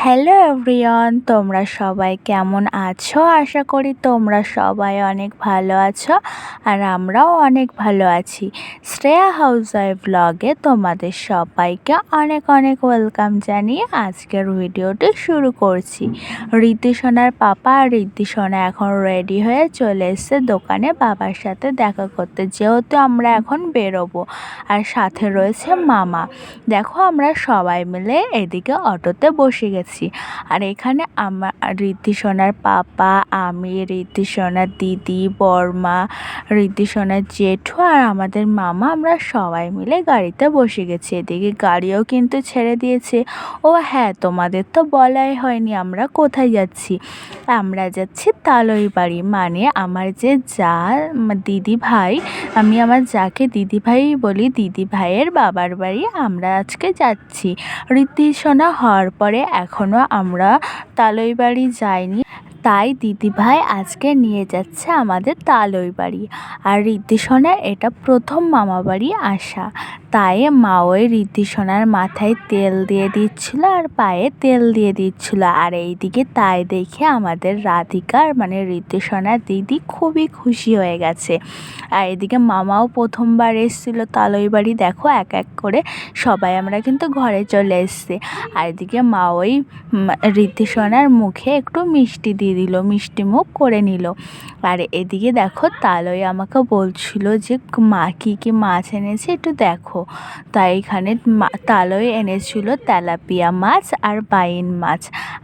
Hello everyone, তোমরা সবাই কেমন আছো? আশা করি তোমরা সবাই অনেক ভালো আছো আর আমরাও অনেক ভালো আছি। শ্রেয়া হাউস ওয়াইফ ব্লগে তোমাদের সবাইকে অনেক অনেক ওয়েলকাম জানিয়ে আজকের ভিডিওটি শুরু করছি। ঋদ্ধি সোনার পাপা আর ঋদ্ধি সোনা এখন রেডি হয়ে চলে এসছে দোকানে। বাবার সাথে দেখা করতে যেহেতু আমরা এখন বেরোবো আর সাথে রয়েছে মামা। দেখো আমরা সবাই মিলে এদিকে অটোতে বসে গেছি। গেছি আর এখানে আমার ঋদ্ধি সোনার পাপা, আমি ঋদ্ধি সোনার দিদি, বর্মা ঋদ্ধি সোনার জেঠু আর আমাদের মামা আমরা সবাই মিলে গাড়িতে বসে গেছি। এদিকে গাড়িও কিন্তু ছেড়ে দিয়েছে। ও হ্যাঁ তোমাদের তো বলাই হয়নি আমরা কোথায় যাচ্ছি। আমরা যাচ্ছি তালই বাড়ি। মানে আমার যে যা দিদি ভাই, আমি আমার যাকে দিদি ভাই বলি, দিদি ভাইয়ের বাবার বাড়ি আমরা আজকে যাচ্ছি। ঋদ্ধি সোনা হওয়ার পরে এখনও আমরা তালই বাড়ি যাইনি। তাই দিদিভাই আজকে নিয়ে যাচ্ছে আমাদের তালই বাড়ি। আর ঋদ্ধিসোনার এটা প্রথম মামা বাড়ি আসা তাই মা ওই ঋদ্ধি সোনার মাথায় তেল দিয়ে দিচ্ছিল আর পায়ে তেল দিয়ে দিচ্ছিল। আর এইদিকে তাই দেখে আমাদের রাধিকার মানে ঋদ্ধি সোনার দিদি খুবই খুশি হয়ে গেছে। আর এদিকে মামাও প্রথমবার এসেছিল, তালই বাড়ি দেখো এক এক করে সবাই আমরা কিন্তু ঘরে চলে এসছে। আর এদিকে মা ওই ঋদ্ধি সোনার মুখে একটু মিষ্টি দিয়ে দিল, মিষ্টি মুখ করে নিল। আর এদিকে দেখো তালই আমাকে বলছিল যে, মা, কী কী মাছ এনেছে একটু দেখো। তাই এখানে তালই এনেছিল তেলাপিয়া মাছ আর বাইন মাছ।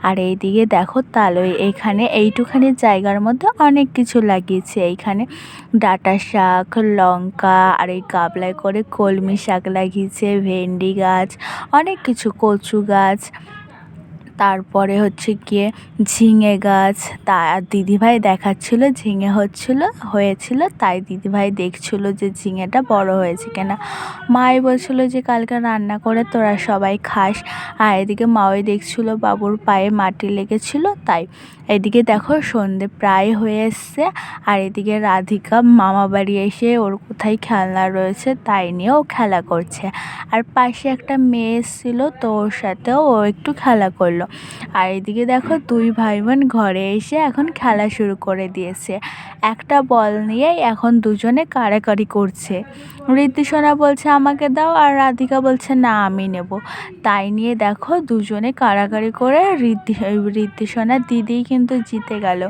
আর এইদিকে দেখো তালই এখানে এইটুখানি জায়গার মধ্যে অনেক কিছু লাগিয়েছে। এইখানে ডাটা শাক, লঙ্কা আর এই গাবলায় করে কলমি শাক লাগিয়েছে, ভেন্ডি গাছ, অনেক কিছু কচু গাছ। তারপরে হচ্ছে গিয়ে ঝিঙে গাছ, তা দিদিভাই দেখাচ্ছিল, ঝিঙে হচ্ছিল, হয়েছিল, তাই দিদিভাই দেখছিল যে ঝিঙেটা বড় হয়েছে কেনা। মাই বলছিল যে, কালকে রান্না করে তোরা সবাই খাস। আর এদিকে মাওই দেখছিল বাবুর পায়ে মাটি লেগেছিল, তাই এদিকে দেখো সন্ধে প্রায় হয়ে এসছে। আর এদিকে রাধিকা মামা বাড়ি এসে ওর কোথায় খেলনা রয়েছে তাই নিয়েও খেলা করছে। আর পাশে একটা মেয়ে এসেছিল তো ওর সাথেও ও একটু খেলা করল। আর এদিকে দেখো দুই ভাই বোন ঘরে এসে এখন খেলা শুরু করে দিয়েছে। একটা বল নিয়েই এখন দুজনে কাড়াকাড়ি করছে। ঋদ্ধিসোনা বলছে, আমাকে দাও। আর রাধিকা বলছে, না, আমি নেব। তাই নিয়ে দেখো দুজনে কাড়াকাড়ি করে ঋদ্ধি ঋদ্ধিসোনার দিদিই কিন্তু জিতে গেল।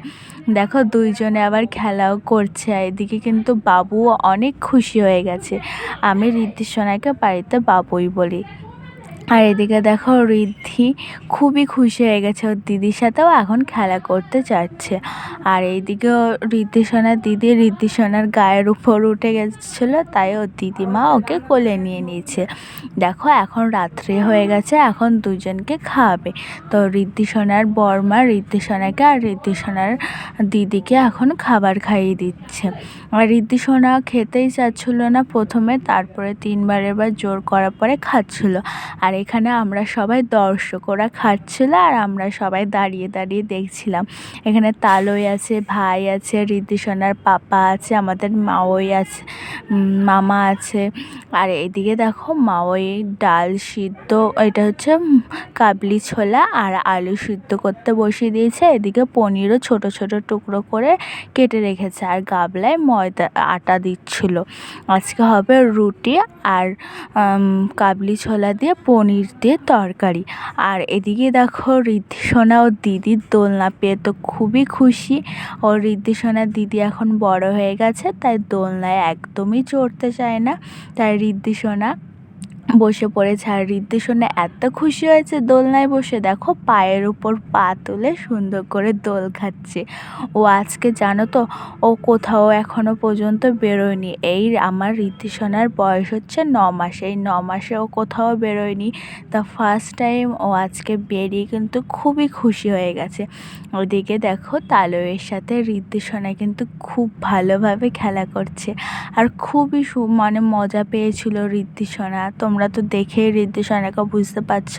দেখো দুইজনে আবার খেলাও করছে। এদিকে কিন্তু বাবুও অনেক খুশি হয়ে গেছে। আমি ঋদ্ধিসোনাকে বাড়িতে বাবুই বলি। আর এদিকে দেখো ঋদ্ধি খুবই খুশি হয়ে গেছে। ওর দিদির সাথেও এখন খেলা করতে চাচ্ছে আর এইদিকে ঋদ্ধি সোনার দিদি ঋদ্ধি সোনার গায়ের উপর উঠে গেছিল, তাই ওর দিদিমা ওকে কোলে নিয়ে নিয়েছে। দেখো এখন রাত্রি হয়ে গেছে, এখন দুজনকে খাওয়াবে তো ঋদ্ধি সোনার বর্মা ঋদ্ধি সোনাকে আর ঋদ্ধি সোনার দিদিকে এখন খাবার খাইয়ে দিচ্ছে। আর ঋদ্ধি সোনা খেতেই চাচ্ছিলো না প্রথমে, তারপরে তিনবার এবার জোর করার পরে খাচ্ছিলো। আর এখানে আমরা সবাই দর্শক ওরা খাচ্ছিল আর আমরা সবাই দাঁড়িয়ে দাঁড়িয়ে দেখছিলাম। এখানে তালই আছে, ভাই আছে ঋদ্ধি সোনার পাপা আছে, আমাদের মাওই আছে মামা আছে। আর এদিকে দেখো মাওই ডাল সিদ্ধ, এটা হচ্ছে কাবলি ছোলা আর আলু সিদ্ধ করতে বসিয়ে দিয়েছে। এদিকে পনিরও ছোট ছোট টুকরো করে কেটে রেখেছে আর গাবলায় ময়দা, আটা দিচ্ছিল। আজকে হবে রুটি আর কাবলি ছোলা দিয়ে পনির দিয়ে তরকারি। আর এদিকে দেখো ঋদ্ধিসোনা ও দিদির দোলনা পেয়ে তো খুবই খুশি। ও ঋদ্ধিসোনা দিদি এখন বড় হয়ে গেছে, তাই দোলনায় একদমই চড়তে চায় না। তাই ঋদ্ধি সোনা বসে পড়েছে আর ঋদ্ধি শুনে এত খুশি হয়েছে দোলনায় বসে। দেখো পায়ের উপর পা তুলে সুন্দর করে দোল খাচ্ছে। ও আজকে জানো তো, ও কোথাও এখনও পর্যন্ত বেরোয়নি। এই আমার ঋদ্ধি সোনার বয়স হচ্ছে ন মাস। এই ন মাসে ও কোথাও বেরোয়নি। তা ফার্স্ট টাইম ও আজকে বেরিয়ে কিন্তু খুবই খুশি হয়ে গেছে। ওদিকে দেখো তালয়ের সাথে ঋদ্ধি সোনা কিন্তু খুব ভালোভাবে খেলা করছে। আর খুবই মানে মজা পেয়েছিল ঋদ্ধি সোনা। তোমরা তোমরা তো দেখে ঋদ্ধি সোনাকে বুঝতে পারছ।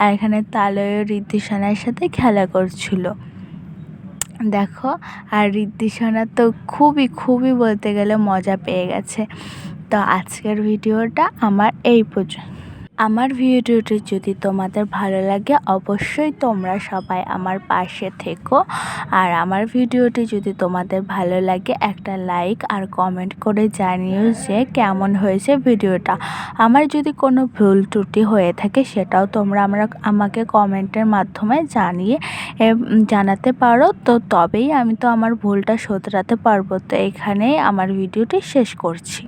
আর এখানে তালয় ঋদ্ধি সোনার সাথে খেলা করছিল। দেখো, আর ঋদ্ধি সোনা তো খুবই খুবই বলতে গেলে মজা পেয়ে গেছে। তো আজকের ভিডিওটা আমার এই পর্যন্ত। আমার ভিডিওটি যদি তোমাদের ভালো লাগে, অবশ্যই তোমরা সবাই আমার পাশে থেকো। আর আমার ভিডিওটি যদি তোমাদের ভালো লাগে, একটা লাইক আর কমেন্ট করে জানিও যে কেমন হয়েছে ভিডিওটা। আমার যদি কোনো ভুল ত্রুটি হয়ে থাকে, সেটাও তোমরা আমরা, আমাকে কমেন্টের মাধ্যমে জানিয়ে জানাতে পারো। তো তবেই আমি তো আমার ভুলটা শোধরাতে পারব। তো এখানেই আমার ভিডিওটি শেষ করছি।